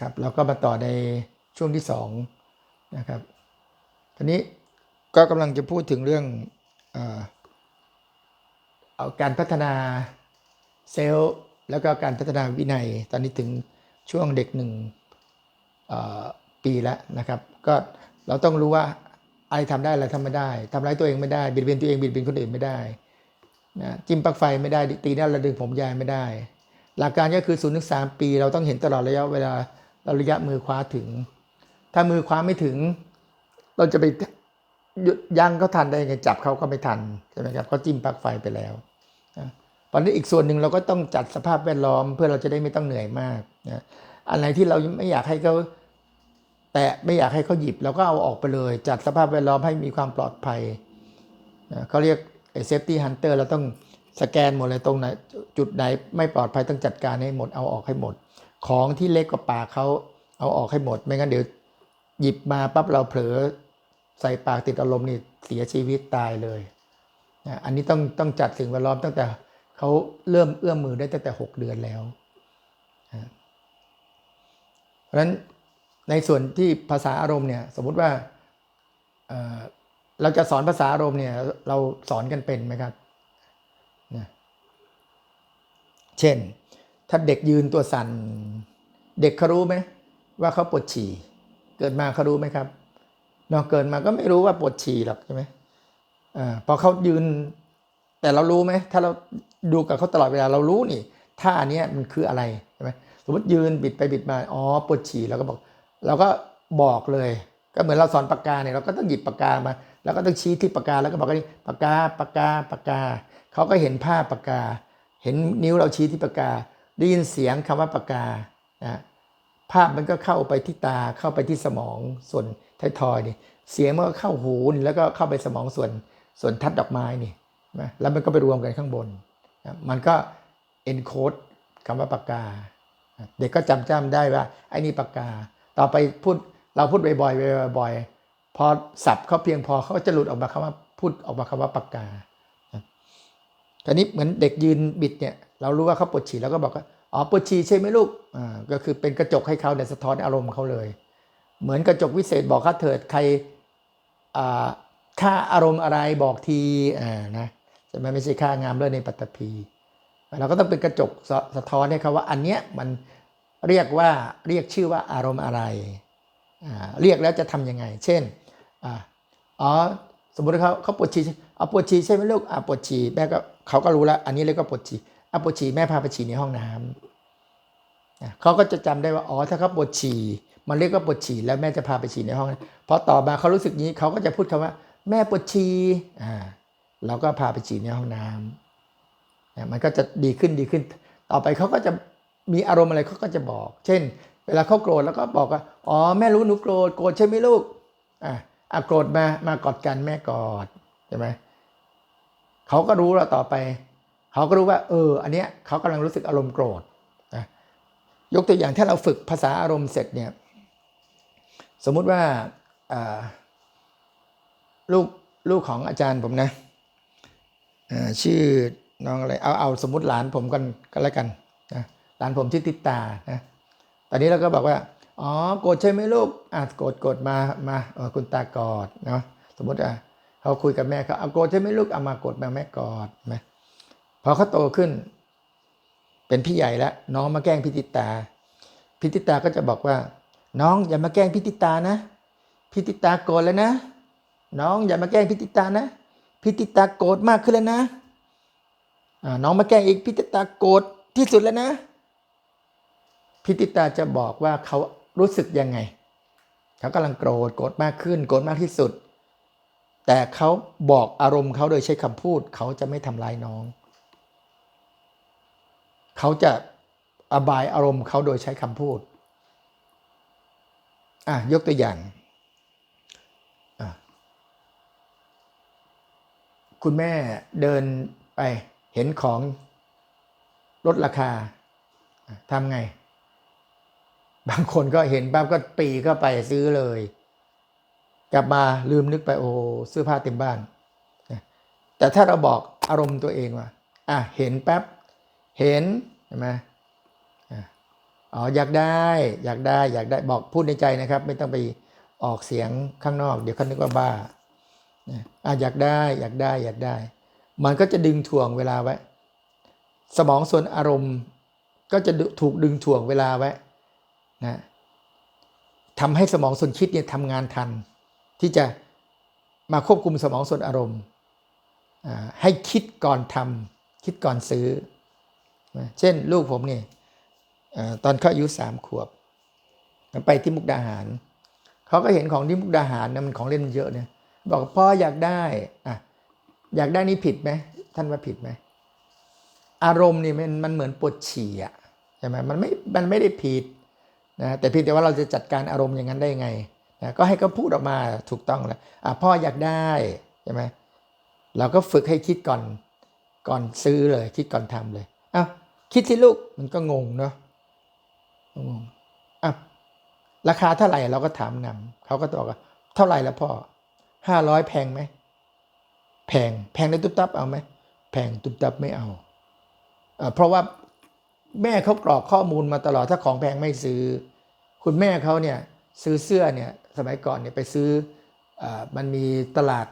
ครับเราก็มาต่อในช่วงที่สองนะครับทีนี้ก็กำลังจะพูดถึงเรื่องเออเอาการพัฒนาเซลล์แล้วก็การพัฒนาวินัย ตอนนี้ถึงช่วงเด็กหนึ่งปีแล้วนะครับ ก็เราต้องรู้ว่าอะไรทำได้อะไรทำไม่ได้ทำร้ายตัวเองไม่ได้บิดเบียนตัวเองบิดเบียนคนอื่นไม่ได้นะจิ้มปลั๊กไฟไม่ได้ตีหน้าระดึงผมยายไม่ได้ หลักการก็คือ0ูนย์ถึงสามปี เราต้องเห็นตลอดระยะเวลา เราระยะมือคว้าถึง ถ้ามือคว้าไม่ถึง เราจะไปยุดยั้งเขาทันได้ไงจับเขาก็ไม่ทันใช่ไหมครับเขาจิ้มปลั๊กไฟไปแล้วตอนนี้อีกส่วนหนึ่งเราก็ต้องจัดสภาพแวดล้อมเพื่อเราจะได้ไม่ต้องเหนื่อยมากนะอะไรที่เราไม่อยากให้เขาแตะไม่อยากให้เขาหยิบเราก็เอาออกไปเลย จัดสภาพแวดล้อมให้มีความปลอดภัยนะเขาเรียกเซฟตี้ฮันเตอร์เราต้องสแกนหมดเลยตรงไหนจุดไหนไม่ปลอดภัยต้องจัดการให้หมดเอาออกให้หมด ของที่เล็กกว่าปากเขาเอาออกให้หมด ไม่งั้นเดี๋ยวหยิบมาปั๊บเราเผลอใส่ปากติดอารมณ์นี่เสียชีวิตตายเลยนะอันนี้ต้องต้องจัดสิ่งแวดล้อมตั้งแต่เขาเริ่มเอื้อมมือได้ตั้งแต่ 6 เดือนแล้วนะเพราะฉะนั้นในส่วนที่ภาษาอารมณ์เนี่ยสมมุติว่าเเราจะสอนภาษาอารมณ์เนี่ยเราสอนกันเป็นไหมครับนะเช่น ถ้าเด็กยืนตัวสัน่นเด็กเขารู้ไหมว่าเขาปวดฉี่ เกิดมาเขารู้ไหมครับนาะเกิดมาก็ไม่รู้ว่าปวดฉี่หรอกใช่ไหมอ่าพอเขายืน แต่เรารู้ไหมถ้าเราดูกับเขาตลอดเวลาเรารู้นี่ท่าเนี้ยมันคืออะไรใช่ไหมสมมติยืนบิดไปบิดมาอ๋อปวดฉี่เราก็บอก เราก็บอกเลย ก็เหมือนเราสอนปากกาเนี่ยเราก็ต้องหยิบปากกามา แล้วก็ต้องชี้ที่ปากกาแล้วก็บอกว่านี่ปากกาปากกาปากกาเขาก็เห็นภาพปากกา เห็นนิ้วเราชี้ที่ปากกา ได้ยินเสียงคำว่าปากกาภาพมันก็เข้าไปที่ตาเข้าไปที่สมองส่วนท้ายทอยนี่เสียงมันก็เข้าหูแล้วก็เข้าไปสมองส่วนส่วนทัดดอกไม้นี่แล้วมันก็ไปรวมกันข้างบน มันก็ encode คำว่าปากกา เด็กก็จำจำได้ว่าไอ้นี่ปากกา ต่อไปพูดเราพูดบ่อยๆบ่อยๆพอสับเขาเพียงพอเขาก็จะหลุดออกมาคำว่าพูดออกมาคำว่าปากกาทีนี้เหมือนเด็กยืนบิดเนี่ย เรารู้ว่าเขาปวดฉี่แล้วก็บอกว่าอ๋อปวดฉี่ใช่ไหมลูกอ่าก็คือเป็นกระจกให้เขาเนี่ยสะท้อนอารมณ์เขาเลย เหมือนกระจกวิเศษบอกข้าเถิดใครอ่าค่าอารมณ์อะไรบอกทีอ่านะจะไม่ไม่ใช่ค่างามเลิศในปัตตภีเราก็ต้องเป็นกระจกสะสะท้อนให้เขาว่าอันเนี้ยมันเรียกว่าเรียกชื่อว่าอารมณ์อะไรอ่าเรียกแล้วจะทำยังไง เช่นอ่าอ๋อสมมติเขาเขาปวดฉี่เอาปวดฉี่ใช่ไหมลูกอ่าปวดฉี่แม่ก็เขาก็รู้แล้ว อันนี้เรียกว่าปวดฉี่ อะปวดฉี่แม่พาไปฉี่ในห้องน้ำอะเขาก็จะจำได้ว่าอ๋อถ้าเขาปวดฉี่มันเรียกว่าปวดฉี่แล้วแม่จะพาไปฉี่ในห้องพอต่อมาเขารู้สึกนี้เขาก็จะพูดคำว่า แม่ปวดฉี่อ่าเราก็พาไปฉี่ในห้องน้ำนะมันก็จะดีขึ้นดีขึ้น ต่อไปเขาก็จะมีอารมณ์อะไรเขาก็จะบอก เช่น เวลาเขาโกรธแล้วก็บอกว่าอ๋อแม่รู้หนูโกรธโกรธใช่ไหมลูกอะอะโกรธมามากอดกันแม่กอดใช่ไหมเขาก็รู้แล้วต่อไป เขาก็รู้ว่า เออ อันเนี้ยเขากำลังรู้สึกอารมณ์โกรธนะยกตัวอย่างถ้าเราฝึกภาษาอารมณ์เสร็จเนี่ย สมมุติว่าลูกลูกของอาจารย์ผมนะชื่อน้องอะไรเอาเอาสมมติหลานผมกันก็แล้วกันนะหลานผมชื่อติตานะตอนนี้เราก็บอกว่าอ๋อโกรธใช่ไหมลูกอะโกรธโกรธมามาเออคุณตากอดเนาะสมมติอะเขาคุยกับแม่เขาเอาโกรธใช่ไหมลูกเอามาโกรธมาแม่กอดไหม พอเขาโตขึ้น เป็นพี่ใหญ่แล้ว น้องมาแกล้งพิติตา พิติตาก็จะบอกว่า น้องอย่ามาแกล้งพิติตานะพิติตาโกรธแล้วนะ น้องอย่ามาแกล้งพิติตานะพิติตาโกรธมากขึ้นแล้วนะน้องมาแกล้งอีกพิติตาโกรธที่สุดแล้วนะ พิติตาจะบอกว่าเขารู้สึกยังไงเขากำลังโกรธโกรธมากขึ้น โกรธมากที่สุด แต่เขาบอกอารมณ์เขาโดยใช้คำพูด เขาจะไม่ทำร้ายน้อง เขาจะอบายอารมณ์เขาโดยใช้คำพูด อะยกตัวอย่าง คุณแม่เดินไปเห็นของลดราคาทำไง บางคนก็เห็นปั๊บก็ปรีเข้าไปซื้อเลย กลับมาลืมนึกไปโอ้เสื้อผ้าเต็มบ้าน แต่ถ้าเราบอกอารมณ์ตัวเองว่า อะเห็นแป๊บ เห็น ช่ไหมอ๋ออยากได้ อยากได้ อยากได้ บอกพูดในใจนะครับ ไม่ต้องไปออกเสียงข้างนอก เดี๋ยวเขานึกว่าบ้าอะอยากได้ อยากได้ อยากได้ มันก็จะดึงถ่วงเวลาไว้ สมองส่วนอารมณ์ก็จะถูกดึงถ่วงเวลาไว้นะทำให้สมองส่วนคิดเนี่ยทำงานทัน ที่จะมาควบคุมสมองส่วนอารมณ์ ให้คิดก่อนทำคิดก่อนซื้อ เช่นลูกผมเนี่ยอตอนเขาอายุสามขวบ ไปที่มุกดาหาร เขาก็เห็นของที่มุกดาหารนะมันของเล่นมันเยอะเนี่ยบอกพ่ออยากได้อะอยากได้นี่ผิดไหมท่านว่าผิดไหมอารมณ์นี่มันมันเหมือนปวดฉี่อะใช่ไหมมันไม่มันไม่ได้ผิดนะแต่เพียงแต่ว่าเราจะจัดการอารมณ์อย่างนั้นได้ยังไงนะก็ให้เขาพูดออกมาถูกต้องแล้วอะพ่ออยากได้ใช่ไหมเราก็ฝึกให้คิดก่อนก่อนซื้อเลย คิดก่อนทำเลยอ้าว คิดสิลูกมันก็งงเนาะงงอะราคาเท่าไหร่เราก็ถามนำเขาก็ตอบว่าเท่าไหร่แล้วพ่อห้าร้อยแพงไหมแพงแพงในตุ๊บตับเอาไหมแพงตุ๊บตับไม่เอาเอ่อเพราะว่าแม่เขากรอกข้อมูลมาตลอดถ้าของแพงไม่ซื้อ คุณแม่เขาเนี่ยซื้อเสื้อเนี่ยสมัยก่อนเนี่ยไปซื้อเออมันมีตลาด